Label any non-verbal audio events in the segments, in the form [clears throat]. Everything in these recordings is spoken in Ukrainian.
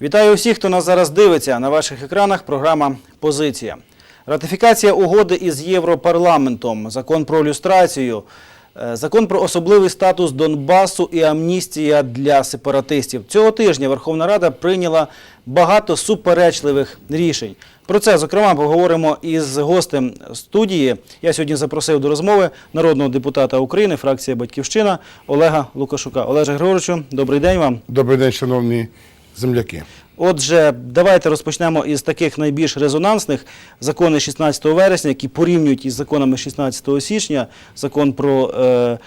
Вітаю усіх, хто нас зараз дивиться. На ваших екранах програма Позиція. Ратифікація угоди із Європарламентом, закон про люстрацію, е, закон про особливий статус Донбасу і амністія для сепаратистів. Цього тижня Верховна Рада прийняла багато суперечливих рішень. Про це, зокрема, поговоримо із гостем студії. Я сьогодні запросив до розмови народного депутата України, фракція Батьківщина Олега Лукашука. Олеже Григоровичу, добрий день вам. Добрий день, шановні земляки. Отже, давайте розпочнемо із таких найбільш резонансних закони 16 вересня, які порівнюють із законами 16 січня, закон про е,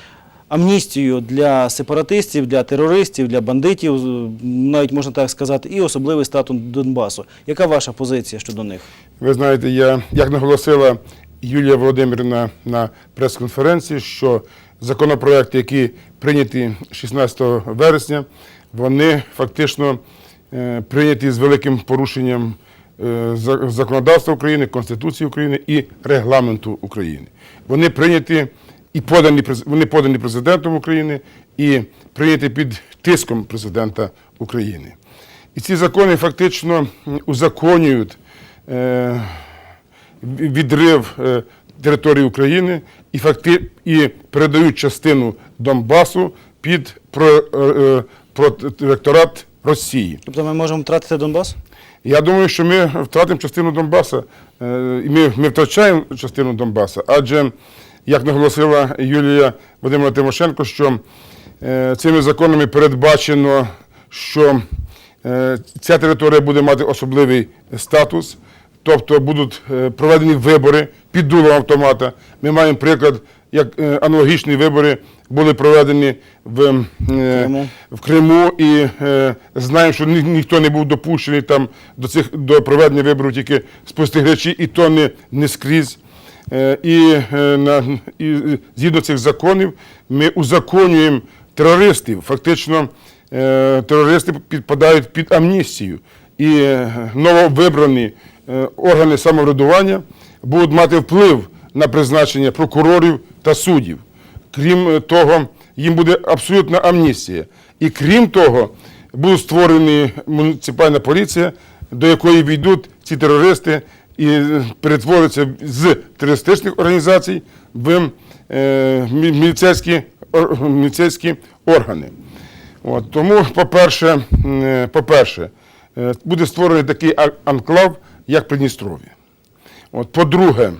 амністію для сепаратистів, для терористів, для бандитів, навіть можна так сказати, і особливий статус Донбасу. Яка ваша позиція щодо них? Ви знаєте, я, як наголосила Юлія Володимирівна на прес-конференції, що законопроекти, які прийняті 16 вересня, вони фактично прийняті з великим порушенням е, законодавства України, Конституції України і регламенту України. Вони прийняті і подані вони подані президентом України і прийняті під тиском президента України. І ці закони фактично узаконюють е, відрив е, території України і факти і передають частину Донбасу під про, е, е, протекторат Росії. Тобто ми можемо втратити Донбас? Я думаю, що ми втратимо частину Донбаса, е, і ми, ми втрачаємо частину Донбаса, адже, як наголосила Юлія Володимира Тимошенко, що е, цими законами передбачено, що е, ця територія буде мати особливий статус, тобто будуть проведені вибори під дулом автомата. Ми маємо приклад, як е, аналогічні вибори були проведені в е, Криму. в Криму і е, знаємо, що ні, ніхто не був допущений там до цих до проведення виборів, тільки спостерігачі, і то не, не скрізь. І, на, і згідно цих законів ми узаконюємо терористів. Фактично, терористи підпадають під амністію. І нововибрані органи самоврядування будуть мати вплив на призначення прокурорів та суддів. Крім е, того, їм буде абсолютна амністія. І крім того, буде створена муніципальна поліція, до якої війдуть ці терористи і е, перетворяться з терористичних організацій в е, міліцейські, міліцейські органи. От, тому, по-перше, по-перше, буде створений такий анклав, як Придністров'я. По-друге,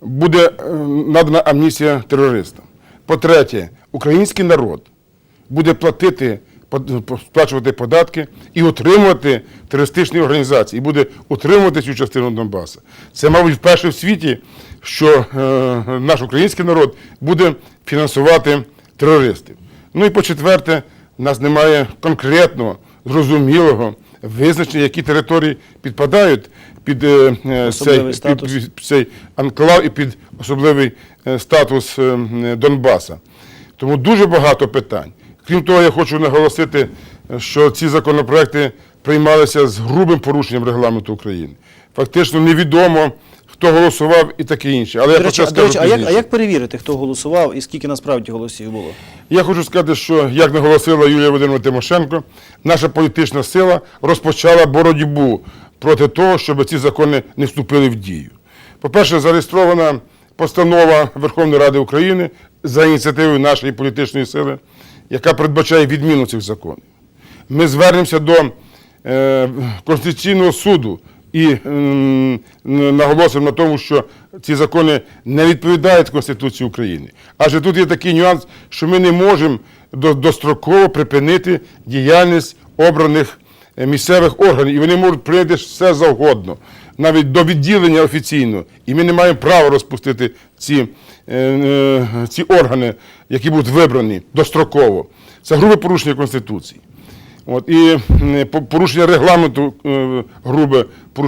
буде е, надана амністія терористам. По-третє, український народ буде платити, сплачувати податки і утримувати терористичні організації, і буде утримувати цю частину Донбасу. Це, мабуть, вперше в світі, що е, наш український народ буде фінансувати терористів. Ну і по-четверте, нас немає конкретного, зрозумілого визначення, які території підпадають під, е, е, цей, під, цей анклав і під особливий е, статус Донбаса. Тому дуже багато питань. Крім того, я хочу наголосити, що ці законопроекти приймалися з грубим порушенням регламенту України. Фактично невідомо, хто голосував і таке інше. Але я До про це а, до речі, а, як, а як перевірити, хто голосував і скільки насправді голосів було? Я хочу сказати, що, як наголосила Юлія Володимирівна Тимошенко, наша політична сила розпочала боротьбу проти того, щоб ці закони не вступили в дію. По-перше, зареєстрована постанова Верховної Ради України за ініціативою нашої політичної сили, яка передбачає відміну цих законів. Ми звернемося до е, Конституційного суду і м, наголосимо на тому, що ці закони не відповідають Конституції України. Адже тут є такий нюанс, що ми не можемо достроково припинити діяльність обраних е, місцевих органів, і вони можуть прийняти все завгодно, навіть до відділення офіційно. І ми не маємо права розпустити ці, е, е, ці органи, які будуть вибрані достроково. Це грубе порушення Конституції. От, і по- порушення регламенту е, грубе,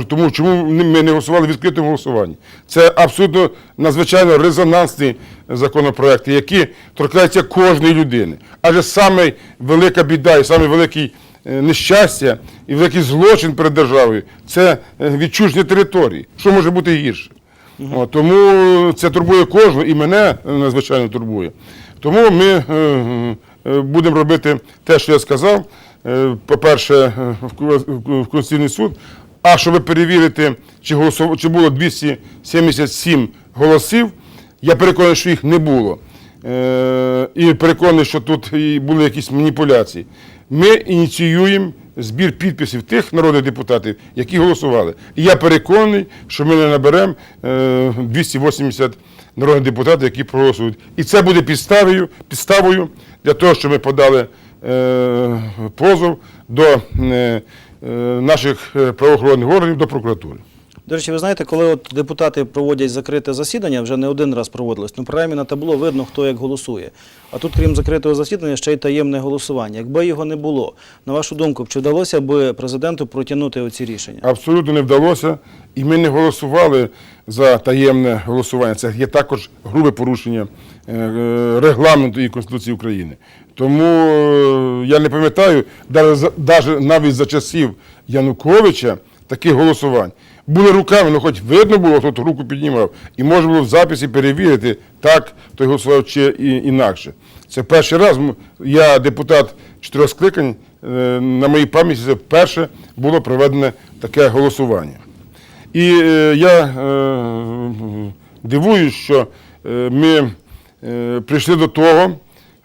тому чому ми не голосували в відкритому голосуванні. Це абсолютно надзвичайно резонансні законопроекти, які торкаються кожної людини. Адже саме велика біда і саме великий е, нещастя і великий злочин перед державою це е, відчуження території. Що може бути гірше? От, тому це турбує кожного, і мене е, надзвичайно турбує. Тому ми е, е, будемо робити те, що я сказав. Е, По-перше, е, в Конституційний суд. А щоб перевірити, чи, голосов... чи було 277 голосів, я переконаний, що їх не було. Е, І переконаний, що тут були якісь маніпуляції. Ми ініціюємо збір підписів тих народних депутатів, які голосували. І я переконаний, що ми не наберемо е, 280 народних депутатів, які проголосують. І це буде підставою, підставою для того, щоб ми подали позов до е, е, наших е, правоохоронних органів, до прокуратури. До речі, ви знаєте, коли от депутати проводять закрите засідання, вже не один раз проводилось, ну принаймні на табло видно, хто як голосує. А тут, крім закритого засідання, ще й таємне голосування. Якби його не було, на вашу думку, чи вдалося б президенту протягнути оці рішення? Абсолютно не вдалося, і ми не голосували за таємне голосування. Це є також грубе порушення е, е, регламенту і Конституції України. Тому е, я не пам'ятаю, навіть за часів Януковича таких голосувань. Були руками, ну хоч видно було, хто руку піднімав, і можна було в записі перевірити, так той голосував чи і- інакше. Це перший раз. Я депутат чотирьох скликань, е, на моїй пам'яті це вперше було проведене таке голосування. І е, я е, дивуюсь, що ми прийшли до того,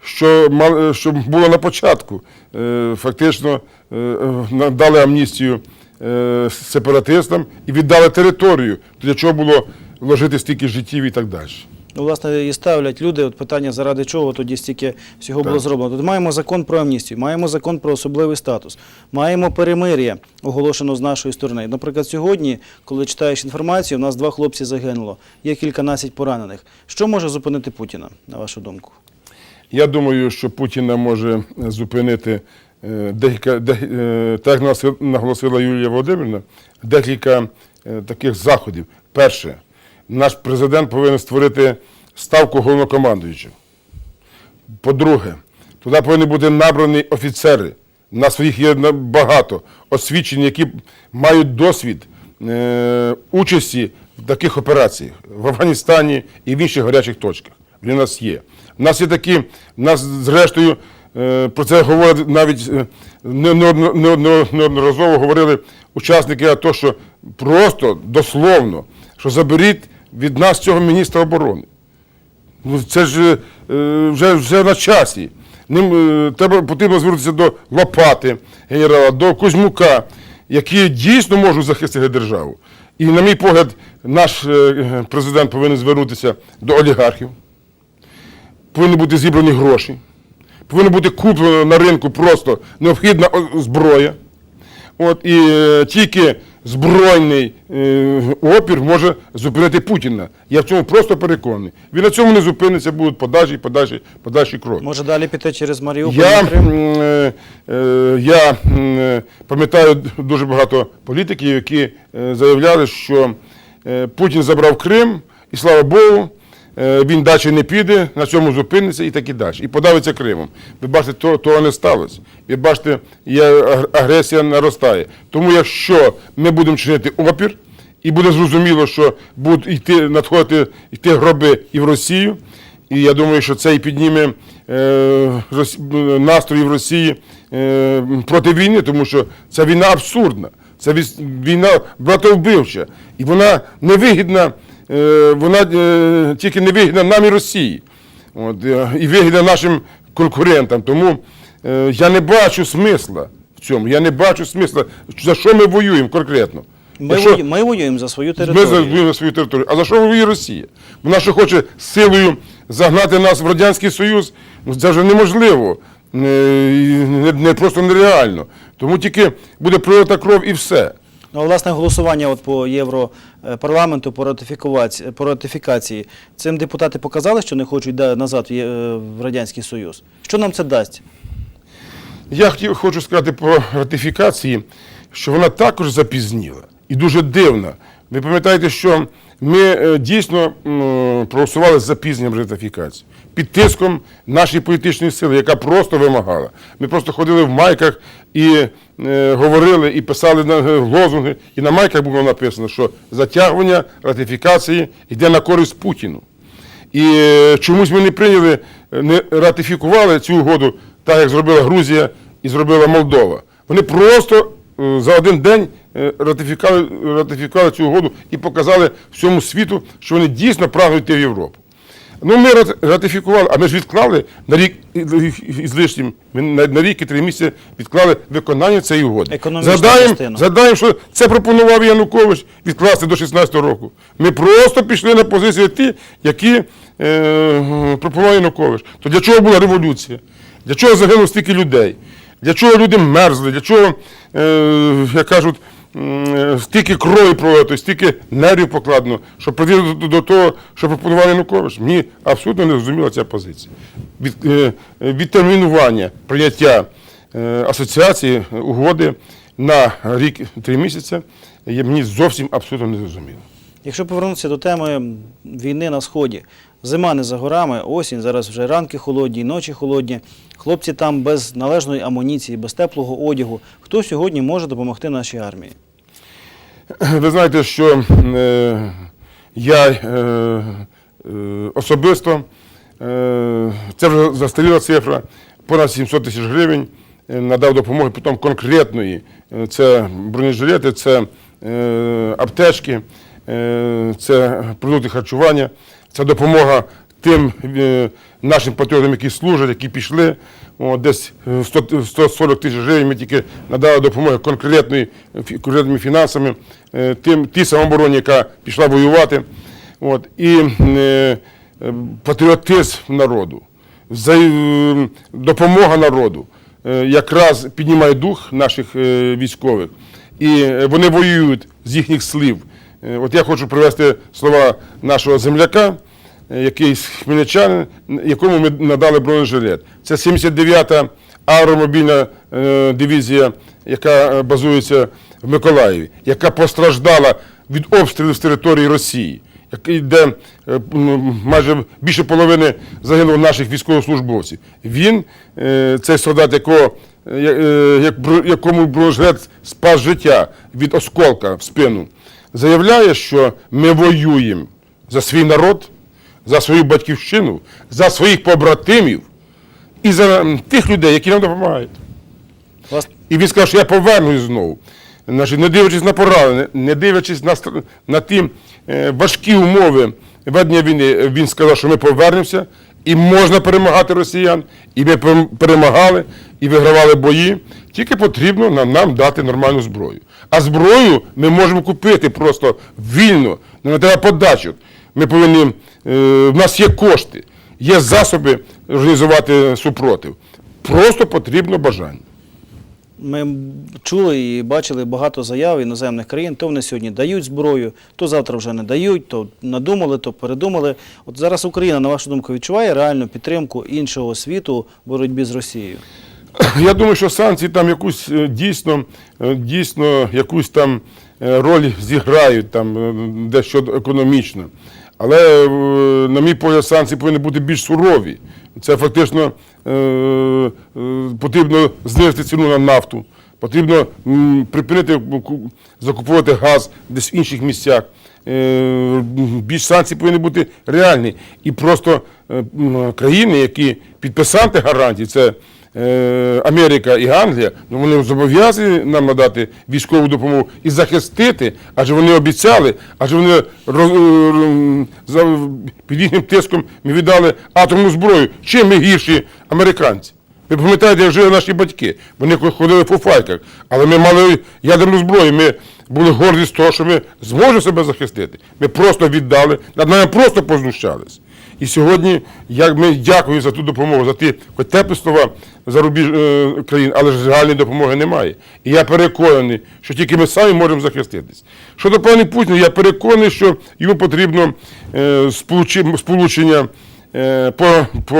що, що було на початку. Фактично е, амністію е, сепаратистам і віддали територію, для чого було вложити стільки життів і так далі. Ну, власне, і ставлять люди от питання, заради чого тоді стільки всього було зроблено. Тут маємо закон про амністію, маємо закон про особливий статус, маємо перемир'я, оголошено з нашої сторони. Наприклад, сьогодні, коли читаєш інформацію, у нас два хлопці загинуло, є кільканадцять поранених. Що може зупинити Путіна, на вашу думку? Я думаю, що Путіна може зупинити декілька, е, так наголосила- Юлія Володимирівна, декілька е, таких заходів. Перше, наш президент повинен створити ставку головнокомандуючого. По-друге, туди повинні бути набрані офіцери. У нас їх є багато освічені, які мають досвід е, участі в таких операціях в Афганістані і в інших гарячих точках. Вони нас є. У нас є такі, нас зрештою е, про це говорять навіть е, не- неодно- неодно- неодноразово говорили учасники АТО, що просто дословно, що заберіть від нас цього міністра оборони. Ну, це ж е, вже, вже на часі. Ним е, треба потрібно звернутися до Лопати генерала, до Кузьмука, які дійсно можуть захистити державу. І, на мій погляд, наш е, президент повинен звернутися до олігархів. Повинні бути зібрані гроші, повинна бути куплена на ринку просто необхідна зброя. От, і е, тільки збройний е, опір може зупинити Путіна. Я в цьому просто переконаний. Він на цьому не зупиниться, будуть подальші, подальші, подальші кроки. Може далі піти через Маріуполь Я, е, е, я е, пам'ятаю дуже багато політиків, які заявляли, що Путін забрав Крим, і слава Богу, він далі не піде, на цьому зупиниться і так і далі. І подавиться Кримом. Ви бачите, то, того не сталося. Ви бачите, агресія наростає. Тому якщо ми будемо чинити опір, і буде зрозуміло, що будуть йти, надходити йти гроби і в Росію. І я думаю, що це і підніме е, е, настрої в Росії е, проти війни, тому що ця війна абсурдна. Це війна братовбивча. І вона невигідна, е, вона е, тільки невигідна нам і Росії. От, е, і вигідна нашим конкурентам. Тому е, я не бачу смисла в цьому. Я не бачу смисла, за що ми воюємо конкретно. Ми, вою- ми воюємо за свою територію. ми воюємо свою територію. А за що воює Росія? Вона що хоче силою загнати нас в Радянський Союз, ну це вже неможливо. Не, не, не просто нереально. Тому тільки буде пролита кров і все. Ну, власне, голосування от по Європарламенту по ратифікації, по ратифікації. Цим депутати показали, що не хочуть назад е, в Радянський Союз. Що нам це дасть? Я хотів, хочу сказати про ратифікації, що вона також запізніла і дуже дивна. Ви пам'ятаєте, що ми е, дійсно проголосували з запізненням ратифікації під тиском нашої політичної сили, яка просто вимагала. Ми просто ходили в майках і е, говорили, і писали на е, лозунги, і на майках було написано, що затягування ратифікації йде на користь Путіну. І е, чомусь ми не прийняли не ратифікували цю угоду, так як зробила Грузія і зробила Молдова. Вони просто е, за один день е, ратифікували, ратифікували цю угоду і показали всьому світу, що вони дійсно прагнуть йти в Європу. Ну, ми рат- ратифікували, а ми ж відклали на рік і- і з лишнім, ми на, рік і три місяці відклали виконання цієї угоди. Задаємо. Задаємо, що це пропонував Янукович відкласти до 16-го року. Ми просто пішли на позиції ті, які е, пропонував Янукович. То для чого була революція? Для чого загинуло стільки людей? Для чого люди мерзли? Для чого, е, як кажуть, стільки крові пролито, стільки нервів покладено, щоб прийти до, того, що пропонував Янукович? Мені абсолютно не зрозуміла ця позиція. Від, е, відтермінування прийняття е, асоціації е, угоди на рік три місяці є мені зовсім абсолютно не зрозуміло. Якщо повернутися до теми війни на сході, зима не за горами, осінь, зараз вже ранки холодні, ночі холодні. Хлопці там без належної амуніції, без теплого одягу. Хто сьогодні може допомогти нашій армії? Ви знаєте, що е, я е, е, особисто, це вже застаріла цифра, понад 700 тисяч гривень надав допомоги, потім конкретної. Це бронежилети, це аптечки, це продукти харчування, це допомога тим е, нашим патріотам, які служать, які пішли. Десь е, 100, 140 тисяч гривень ми тільки надали допомоги конкретними фінансами е, тим, тій самообороні, яка пішла воювати. От, і е, е, патріотизм народу, е, допомога народу е, якраз піднімає дух наших е, військових. І е, вони воюють з їхніх слів. Е, От я хочу привести слова нашого земляка, е, якийсь хмельничанин, якому ми надали бронежилет. Це 79-та аеромобільна е, дивізія, яка е, базується в Миколаєві, яка постраждала від обстрілів з території Росії, де е, майже більше половини загинуло наших військовослужбовців. Він, е, цей солдат, якого, е, е, якому бронежилет спас життя від осколка в спину, заявляє, що ми воюємо за свій народ, за свою батьківщину, за своїх побратимів і за тих людей, які нам допомагають. І він сказав, що я повернусь знову. Значить, не дивлячись на поранення, не дивлячись на, на ті е, важкі умови ведення війни, він сказав, що ми повернемося і можна перемагати росіян. І ми перемагали і вигравали бої. Тільки потрібно нам, нам дати нормальну зброю. А зброю ми можемо купити просто вільно, не треба подачок. Ми повинні, в нас є кошти, є засоби організувати супротив. Просто потрібно бажання. Ми чули і бачили багато заяв іноземних країн. То вони сьогодні дають зброю, то завтра вже не дають, то надумали, то передумали. От зараз Україна, на вашу думку, відчуває реальну підтримку іншого світу в боротьбі з Росією. [clears throat] Я думаю, що санкції там якусь е, дійсно, е, дійсно якусь там е, роль зіграють там е, дещо економічно. Але, е, на мій погляд, санкції повинні бути більш сурові. Це фактично е, е, потрібно знизити ціну на нафту, потрібно припинити закуповувати газ десь в інших місцях. Більш санкції повинні бути реальні. І просто країни, які підписанти гарантій, це Америка і Англія, ну вони зобов'язані нам надати військову допомогу і захистити, адже вони обіцяли, адже вони е, за, під їхнім тиском ми віддали атомну зброю. Чим ми гірші американці? Ви пам'ятаєте, як жили наші батьки? Вони ходили по файках, але ми мали ядерну зброю. Ми були горді з того, що ми зможемо себе захистити. Ми просто віддали, над нами просто познущались. І сьогодні я, ми дякую за ту допомогу, за ті хоч теплі слова за рубіж е, країн, але ж реальної допомоги немає. І я переконаний, що тільки ми самі можемо захиститись. Щодо пані Путіна, я переконаний, що йому потрібно е, сполучення е, по, по,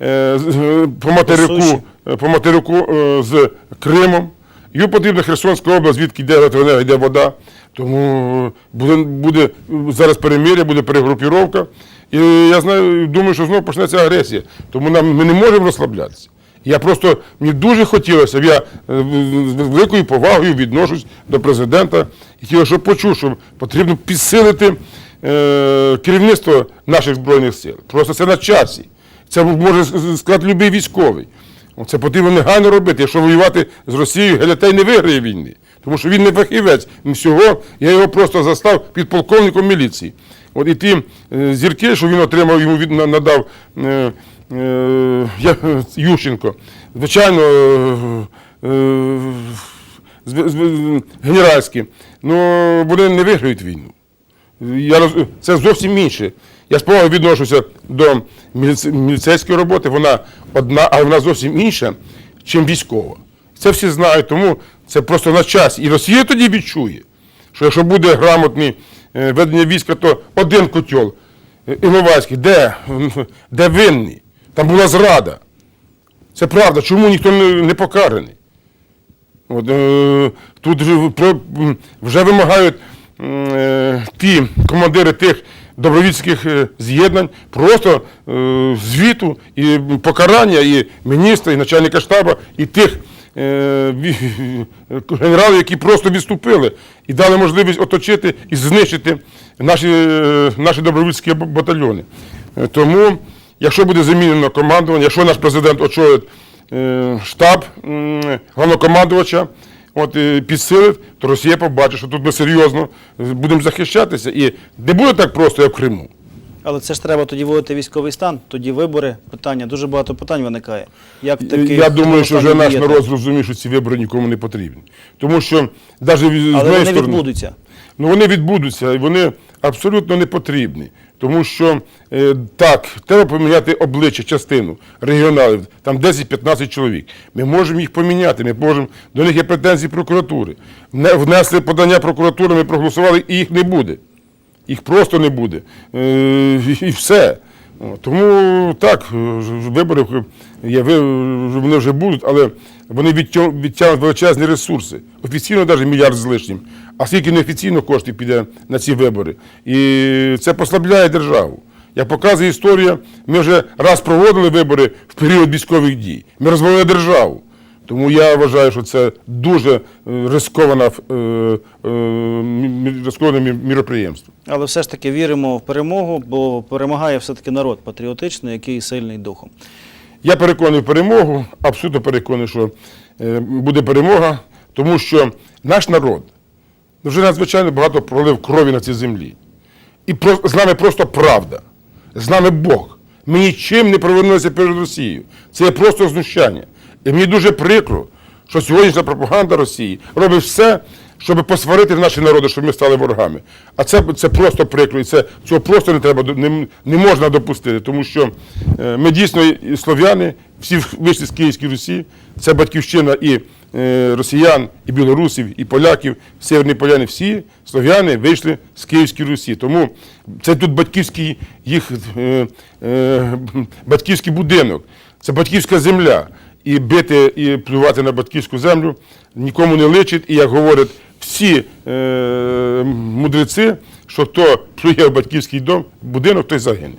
е, е, по материку, е, по материку е, з Кримом. Йому потрібна Херсонська область, звідки йде електроенергія, йде вода. Тому е, буде, буде зараз перемир'я, буде перегрупіровка. І я знаю, думаю, що знову почнеться агресія. Тому нам ми не можемо розслаблятися. Я просто мені дуже хотілося, б, я е, з великою повагою відношусь до президента і хотів, щоб почув, що потрібно підсилити е, керівництво наших збройних сил. Просто це на часі. Це може сказати будь-який військовий. Це потрібно негайно робити. Якщо воювати з Росією, Гелятей не виграє війни. Тому що він не фахівець. Всього я його просто застав підполковником міліції. От і ті е, зірки, що він отримав, йому від, надав е, е, Ющенко, звичайно, е, е, генеральські, ну вони не виграють війну. Я роз... Це зовсім інше. Я з повагою відношуся до міліцейської роботи, вона одна, але вона зовсім інша, чим військова. Це всі знають, тому це просто на час. І Росія тоді відчує, що якщо буде грамотне ведення війська, то один котел е, Іловайський, де, де винний? Там була зрада. Це правда. Чому ніхто не, покараний? От, е, тут вже вимагають ті командири тих добровільських е, з'єднань просто е, звіту і покарання і міністра, і начальника штабу, і тих е, генералів, які просто відступили і дали можливість оточити і знищити наші, наші добровільські батальйони. Тому, якщо буде замінено командування, якщо наш президент очолить е, штаб головнокомандувача, от, е, підсилить, то Росія побачить, що тут ми серйозно е, будемо захищатися. І не буде так просто, як в Криму. Але це ж треба тоді вводити військовий стан, тоді вибори, питання, дуже багато питань виникає. Як таки Я думаю, що вже наш народ зрозумів, що ці вибори нікому не потрібні. Тому що навіть з Але вони сторони, відбудуться. Ну вони відбудуться, і вони абсолютно не потрібні. Тому що е, так, треба поміняти обличчя, частину регіоналів, там 10-15 чоловік. Ми можемо їх поміняти, ми можемо, до них є претензії прокуратури. Не- Внесли подання прокуратури, ми проголосували, і їх не буде. Їх просто не буде. Е, і все. Тому так, е, вибори є, ви- вони вже будуть, але вони відтя- відтягнуть величезні ресурси. Офіційно навіть мільярд з лишнім. А скільки неофіційно коштів піде на ці вибори. І це послабляє державу. Як показує історія, ми вже раз проводили вибори в період військових дій. Ми розвалили державу. Тому я вважаю, що це дуже е, е, е, рисковане мі- міроприємство. Але все ж таки віримо в перемогу, бо перемагає все-таки народ патріотичний, який сильний духом. Я переконаний в перемогу, абсолютно переконаний, що е, буде перемога, тому що наш народ вже надзвичайно багато пролив крові на цій землі. І з нами просто правда. З нами Бог. Ми нічим не провернулися перед Росією. Це є просто знущання. І мені дуже прикро, що сьогоднішня пропаганда Росії робить все, щоб посварити наші народи, щоб ми стали ворогами. А це, це просто прикро, і це, цього просто не треба не, не можна допустити, тому що е, ми дійсно і слов'яни, всі вийшли з Київської Русі, це батьківщина і е, росіян, і білорусів, і поляків, северні поляни, всі слов'яни вийшли з Київської Русі. Тому це тут батьківський їх е, батьківський будинок, це батьківська земля. І бити і плювати на батьківську землю нікому не личить. І як говорять всі е, мудреці, що хто плює в батьківський дом, будинок, той загине.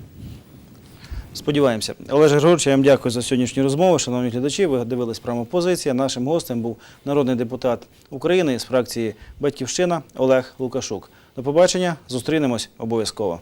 Сподіваємося. Олеж Григорович, я вам дякую за сьогоднішню розмову. Шановні глядачі, ви дивились прямо позиція. Нашим гостем був народний депутат України з фракції Батьківщина Олег Лукашук. До побачення, зустрінемось обов'язково.